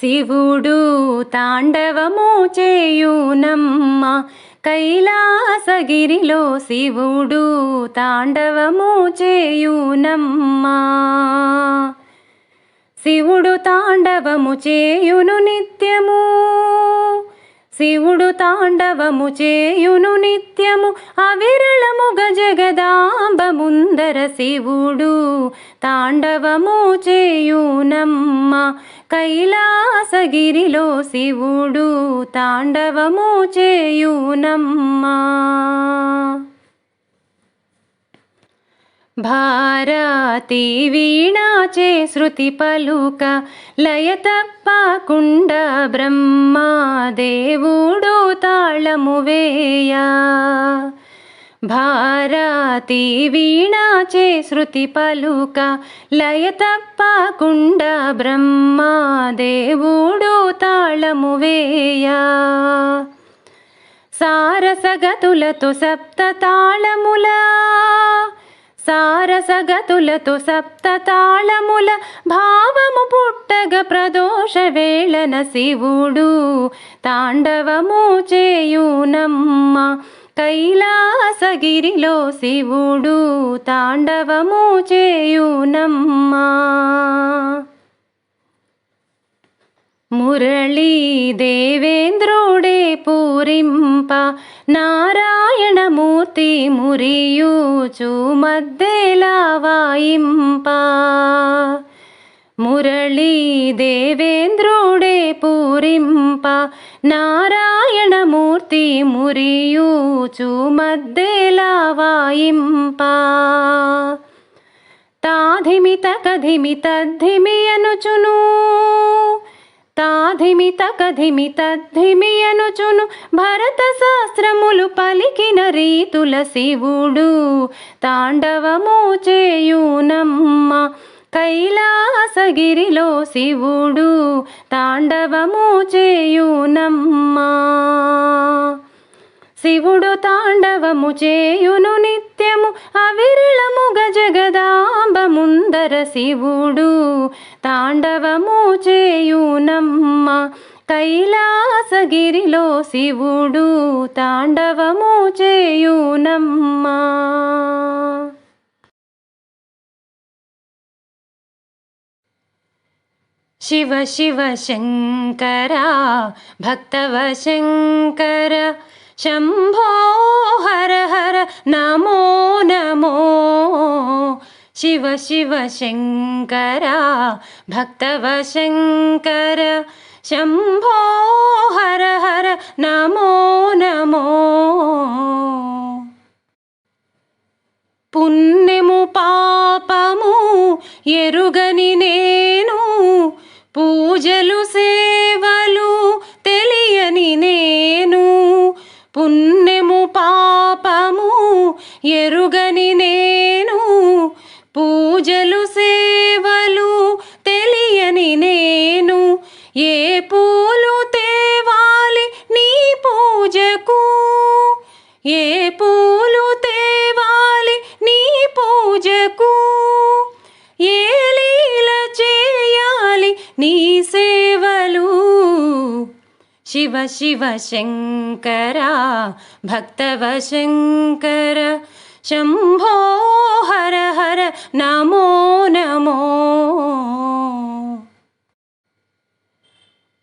శివుడు తాండవము చేయునమ్మ. కైలాసగిరిలో శివుడు తాండవము చేయునమ్మ. శివుడు తాండవము చేయును నిత్యము. శివుడు తాండవము చేయును నిత్యము. అవిరళముగ జగదాంబ ముందర శివుడు తాండవము చేయునమ్మ. కైలాసగిరిలో శివుడు తాండవము చేయునమ్మా. భారతి వీణాచే శృతి పలుక లయ తప్పకుండ బ్రహ్మా దేవుడు తాళము వేయ. భారతి వీణాచే శృతి పలుక లయ తప్పకుండ బ్రహ్మాదేవుడు తాళము వేయ. సారసగతులతో సప్త తాళముల సారసగతులతో సప్త తాళముల భావము పుట్టగ ప్రదోష వేళన శివుడు తాండవము చేయునమ్మ. కైలాసగిరిలో శివుడు తాండవము చేయునమ్మా. మురళీ దేవేంద్రుడే పూరింప నారాయణమూర్తి మురియూచు మద్దెలా వాయింప. మురళీ దేవేంద్రుడే పూరింప నారాయణమూర్తి మురియూచు మద్దెలా వాయింప. తాధిమిత కధిమి తద్ధిమి అనుచును తాధిమి తకధిమి తద్ధిమి అనుచును భరత శాస్త్రములు పలికిన రీతుల శివుడు తాండవము చేయునమ్మ. కైలాసగిరిలో శివుడు తాండవము చేయునమ్మా. శివుడు తాండవము చేయును నిత్యము అవిరళముగ జగదాంబ ముందర శివుడు తాండవము చేయునమ్మ. కైలాసగిరిలో శివుడు తాండవము చేయునమ్మా. शिव शिवशङ्कर भक्तव शङ्कर। शम्भो हर हर नमो नमो। शिव शिव शङ्कर भक्तवशङ्कर शम्भो हर हर नमो नमो। पुण्यमुपापमु यरुगनिनेनु శివ శివ శంకర భక్తవ శంకర శంభో హర హర నమో నమో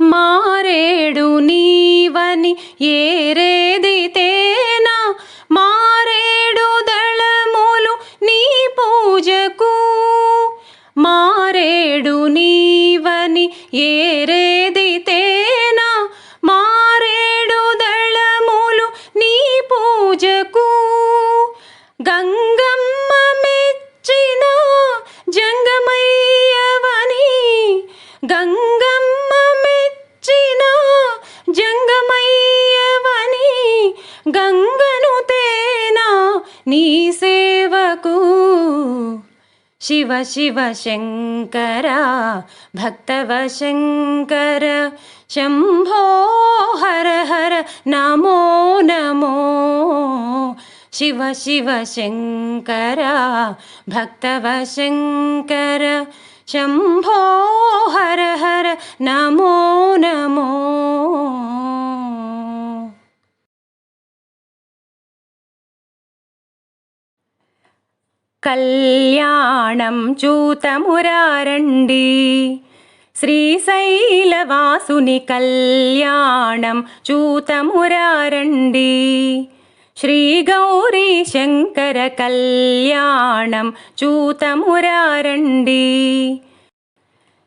మారేడు నీవని ఏరేది తేనా మారేడు దళములు నీ పూజకు మారేడు నీవని ఏరే शिव शङ्कर भक्तव शङ्कर शम्भो हर हर नमो नमो। शिव शिव शङ्कर भक्तव शङ्कर शम्भो हर हर नमो नमो। కళ్యాణం చూతమురారండి. శ్రీశైలవాసుని కళ్యాణం చూతమురారండి. శ్రీ గౌరీ శంకర కళ్యాణం చూతమురారండి.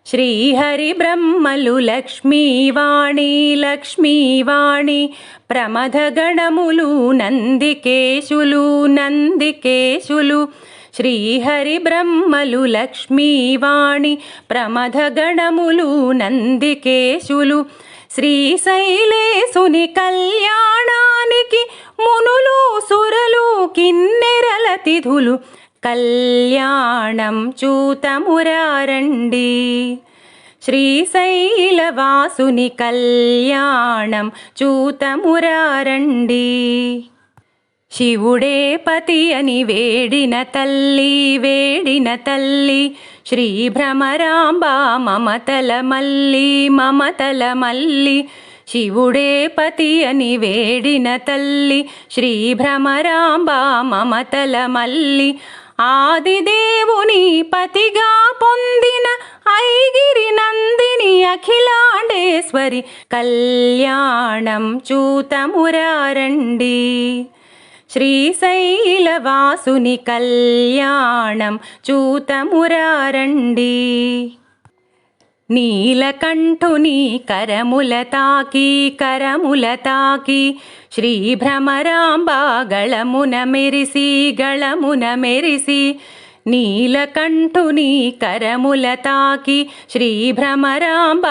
శ్రీహరి బ్రహ్మలు లక్ష్మీవాణి లక్ష్మీవాణి ప్రమథగణములు నందికేశులు నందికేశులు శ్రీహరి బ్రహ్మలు లక్ష్మీవాణి ప్రమథగణములు నందికేశులు శ్రీశైలేశుని కళ్యాణానికి మునులు సురలు కిన్నెరల తిథులు కళ్యాణం చూతమురారండి. శ్రీశైలవాసుని కళ్యాణం చూతమురారండి. శివుడే పతి అని వేడిన తల్లి వేడిన తల్లి. శ్రీ భ్రమరాంబ మమతల మల్లి మమతల మల్లి. శివుడే పతి అని వేడిన తల్లి శ్రీ భ్రమరాంబ మమతల మల్లి. ఆదిదేవుని పతిగా పొందిన ఐగిరి నందిని అఖిలాండేశ్వరి కళ్యాణం చూతమురారండి. శ్రీశైలవాసుని కళ్యాణం చూతమురారండి. నీలకంఠుని కరముల తాకి కరముల తాకి శ్రీ భ్రమరాంబ మెరిసి గళమున మెరిసి నీలకంఠుని కరముల తాకి శ్రీ భ్రమరాంబ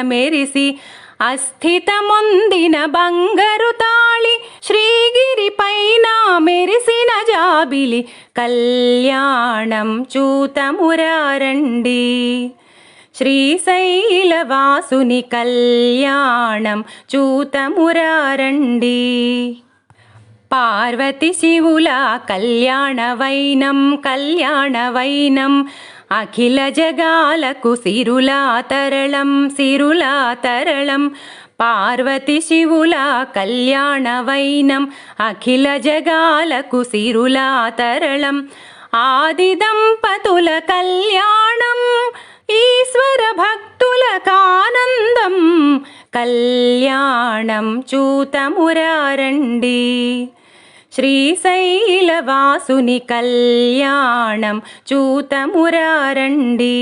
మెరిసి అస్థితమొందిన బంగరు తాళి శ్రీగిరి పైన మెరిసిన జాబిలి కళ్యాణం చూతమురారండి. శ్రీశైలవాసుని కళ్యాణం చూతమురారండి. పార్వతి శివుల కళ్యాణవైనం కళ్యాణవైనం అఖిల జగాలకు సిరులా తరళం సిరులా తరళం. పార్వతి శివుల కళ్యాణవైనం అఖిల జగాలకు సిరులా తరళం. ఆది దంపతుల కళ్యాణం ఈశ్వర భక్తులకానందం కళ్యాణం చూతమురారండి. శ్రీశైలవాసుని కళ్యాణం చూతమురారండి.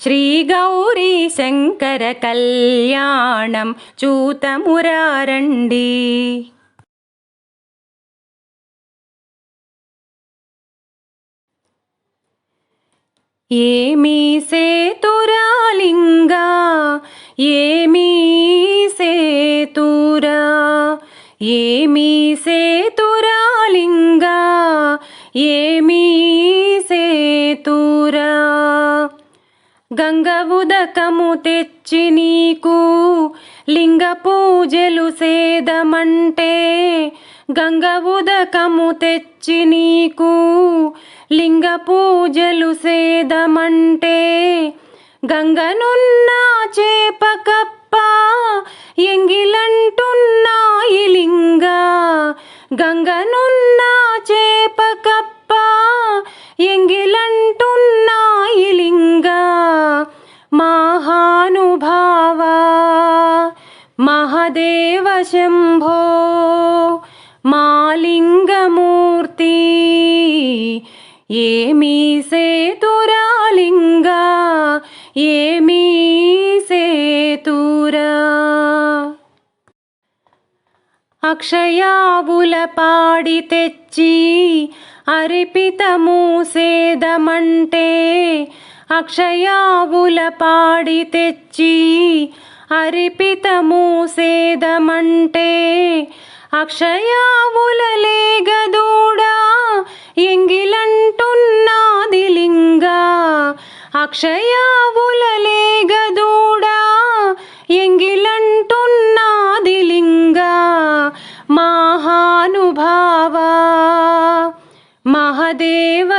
శ్రీ గౌరీ శంకర కళ్యాణం చూతమురారండి. ఏమీ సేతురాలింగా ఏమీ సేతురా ఏమీ సేతురాలింగా ఏమీ సేతురా. గంగ ఉదకము తెచ్చి నీకు లింగ పూజలు సేదమంటే గంగ ఉదకము తెచ్చి నీకు లింగ పూజలు సేదమంటే గంగనున్నా చేప కప్ప ఎంగిలంటున్నాయి లింగ గంగనున్న చేప కప్ప ఎంగిలంటున్నాయిలింగ మహానుభావ మహదేవ శంభో మాలింగమూర్తి. ఏమీ సేతురాలింగా ఏ అక్షయావుల పాడి తెచ్చి అరిపితము సేదమంటే అక్షయావుల పాడి తెచ్చి అరిపితము సేదమంటే అక్షయావుల లేగదూడా ఎంగిలంటున్నాది లింగా. అక్షయావుల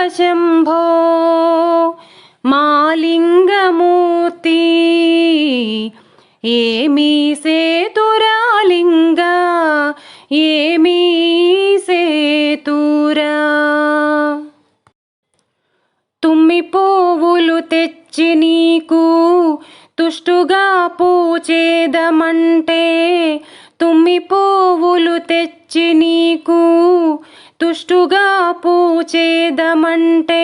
శంభో మాలింగమూర్తి. ఏమీ సేతురాలింగ ఏమీ సేతురా. తుమ్మి పోవులు తెచ్చి నీకు తుష్టుగా పూచేదమంటే తుమ్మి పోవులు తెచ్చి నీకు తుష్టుగా పూచేదమంటే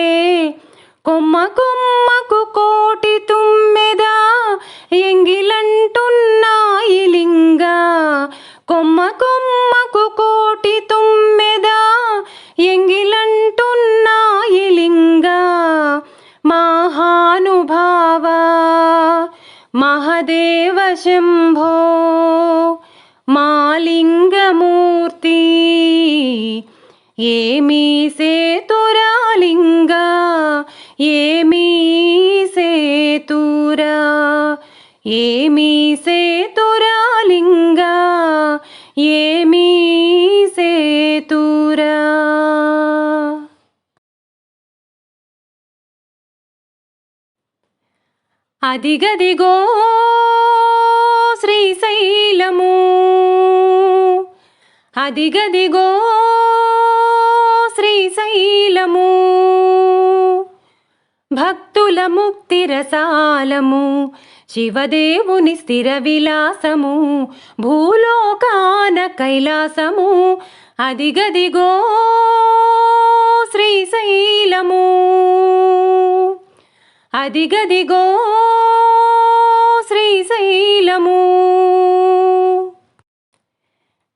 కొమ్మ కొమ్మకు కోటి తుమ్మెదా ఎంగిలంటున్నాయి లింగా కొమ్మ కొమ్మకు కోటి తుమ్మెదా ఎంగిలంటున్నాయి లింగా మహానుభావ మహదేవ శంభో. ఏమీ తురాలింగా ఏమీ సేతురా ఏమీ తురాలింగా ఏమీ సేతురా. అదిగదిగో శ్రీశైలము అదిగదిగో శ్రీశైలము భక్తుల ముక్తి రసాలము శివదేవుని స్థిర విలాసము భూలోకాన కైలాసము అదిగదిగో శ్రీశైలము. అదిగదిగో శ్రీశైలము.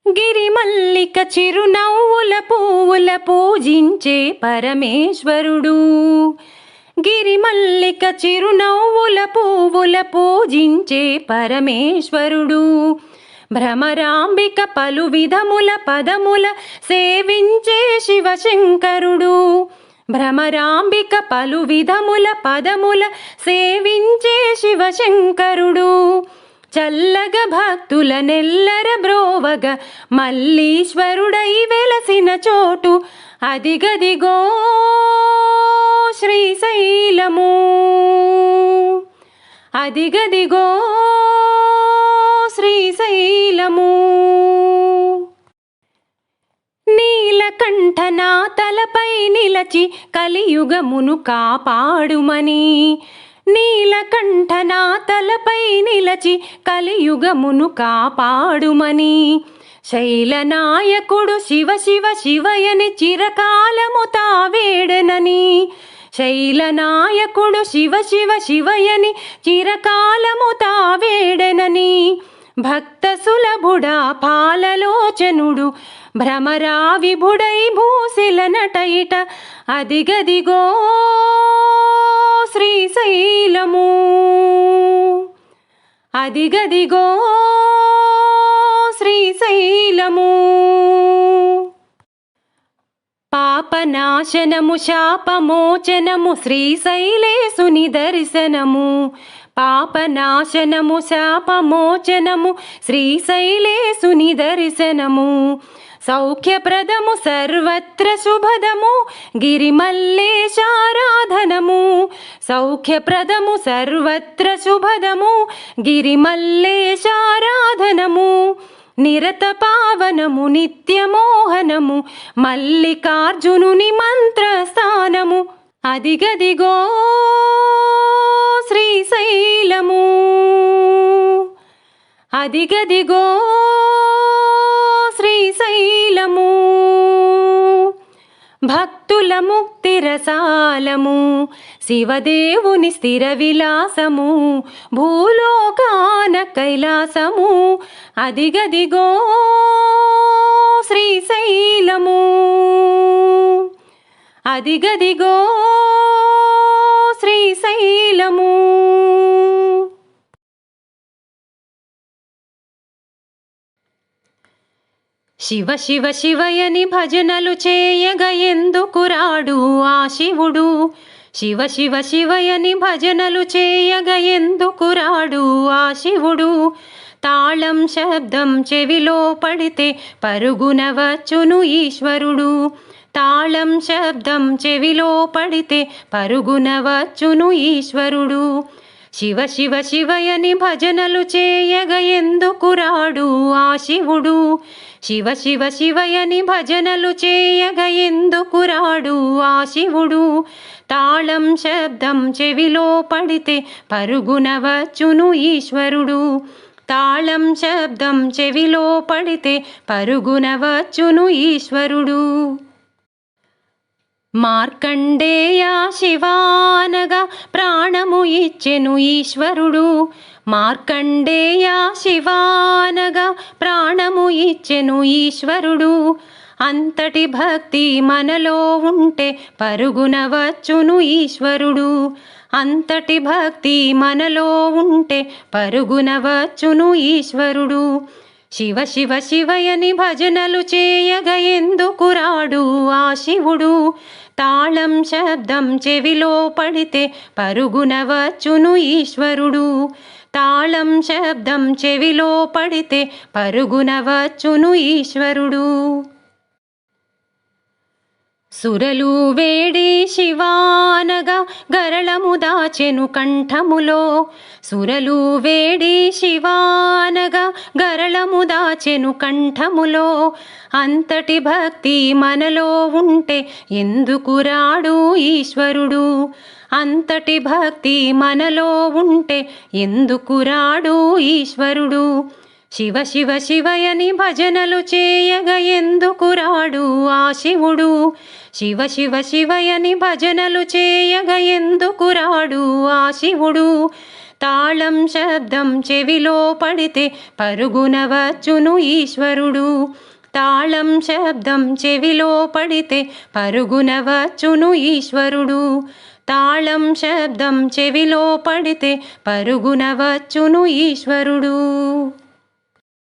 గిరిమల్లిక చిరునవ్వుల పువ్వుల పూజించే పరమేశ్వరుడు. గిరిమల్లిక చిరునవ్వుల పువ్వుల పూజించే పరమేశ్వరుడు. భ్రమరాంబిక పలు విధముల పదముల సేవించే శివశంకరుడు. భ్రమరాంబిక పలు విధముల పదముల సేవించే శివశంకరుడు. చల్లగ భక్తుల నెల్లర బ్రోవగ మల్లీశ్వరుడై వెలసిన చోటు అదిగదిగో శ్రీశైలము. అదిగదిగో శ్రీశైలము. నీలకంఠ నా తలపై నిలచి కలియుగమును కాపాడుమని నీలకంఠనా తలపై నిలచి కలియుగమును కాపాడుమని. శైలనాయకుడు శివ శివ శివయని చిరకాలము తావేడనని. శైలనాయకుడు శివ శివ శివయని చిరకాలము తావేడనని. భక్త సులభుడా పాలలోచనుడు భ్రమరా విభుడై భూశిల నటైట అదిగదిగో శ్రీశైలము. అదిగదిగో శ్రీశైలము. పాపనాశనము శాపమోచనము శ్రీశైలేశుని దర్శనము. పాపనాశనము శాపమోచనము శ్రీశైలేశుని దర్శనము. సౌఖ్యప్రదము సర్వత్ర శుభదము గిరిమల్లేశారాధనము. సౌఖ్యప్రదము సర్వత్ర శుభదము గిరిమల్లేశారాధనము. నిరత పావనము నిత్యమోహనము మల్లికార్జునుని మంత్రస్థానము. అదిగదిగో శ్రీశైలము. అదిగదిగో శ్రీశైలము. భక్తుల ముక్తి రసాలము. శివదేవుని స్థిర విలాసము. భూలోకాన కైలాసము. అదిగదిగో శ్రీశైలము. అదిగదిగో శ్రీశైలము. శివ శివ శివయని భజనలు చేయగ ఎందుకు రాడు ఆ శివుడు? శివ శివ శివయని భజనలు చేయగ ఎందుకు రాడు ఆ శివుడు? తాళం శబ్దం చెవిలో పడితే పరుగున వచ్చును ఈశ్వరుడు. తాళం శబ్దం చెవిలో పడితే పరుగున వచ్చును ఈశ్వరుడు. శివ శివ శివయని భజనలు చేయగ ఎందుకు రాడు ఆ శివుడు? శివ శివ శివయని భజనలు చేయగ ఎందుకు రాడు ఆ శివుడు? తాళం శబ్దం చెవిలో పడితే పరుగున వచ్చును ఈశ్వరుడు. తాళం శబ్దం చెవిలో పడితే పరుగున వచ్చును ఈశ్వరుడు. మార్కండేయ శివానగా ప్రాణము ఇచ్చెను ఈశ్వరుడు. మార్కండేయ శివానగా ప్రాణము ఇచ్చెను ఈశ్వరుడు. అంతటి భక్తి మనలో ఉంటే పరుగున వచ్చును ఈశ్వరుడు. అంతటి భక్తి మనలో ఉంటే పరుగున వచ్చును ఈశ్వరుడు. శివ శివ శివయని భజనలు చేయగ ఎందుకు రాడు ఆ శివుడు? తాళం శబ్దం చెవిలో పడితే పరుగున వచ్చును ఈశ్వరుడు. తాళం శబ్దం చెవిలో పడితే పరుగున వచ్చును ఈశ్వరుడు. సురలు వేడి శివానగా గరళము దాచెను కంఠములో. సురలు వేడి శివానగా గరళము దాచెను కంఠములో. అంతటి భక్తి మనలో ఉంటే ఎందుకు రాడు ఈశ్వరుడు? అంతటి భక్తి మనలో ఉంటే ఎందుకు రాడు ఈశ్వరుడు? శివ శివ శివయని భజనలు చేయగ ఎందుకు రాడు ఆ శివుడు? శివ శివ శివయని భజనలు చేయగ ఎందుకు రాడు ఆ శివుడు? తాళం శబ్దం చెవిలో పడితే పరుగున వచ్చును ఈశ్వరుడు. తాళం శబ్దం చెవిలో పడితే పరుగున వచ్చును ఈశ్వరుడు. తాళం శబ్దం చెవిలో పడితే పరుగున వచ్చును ఈశ్వరుడు.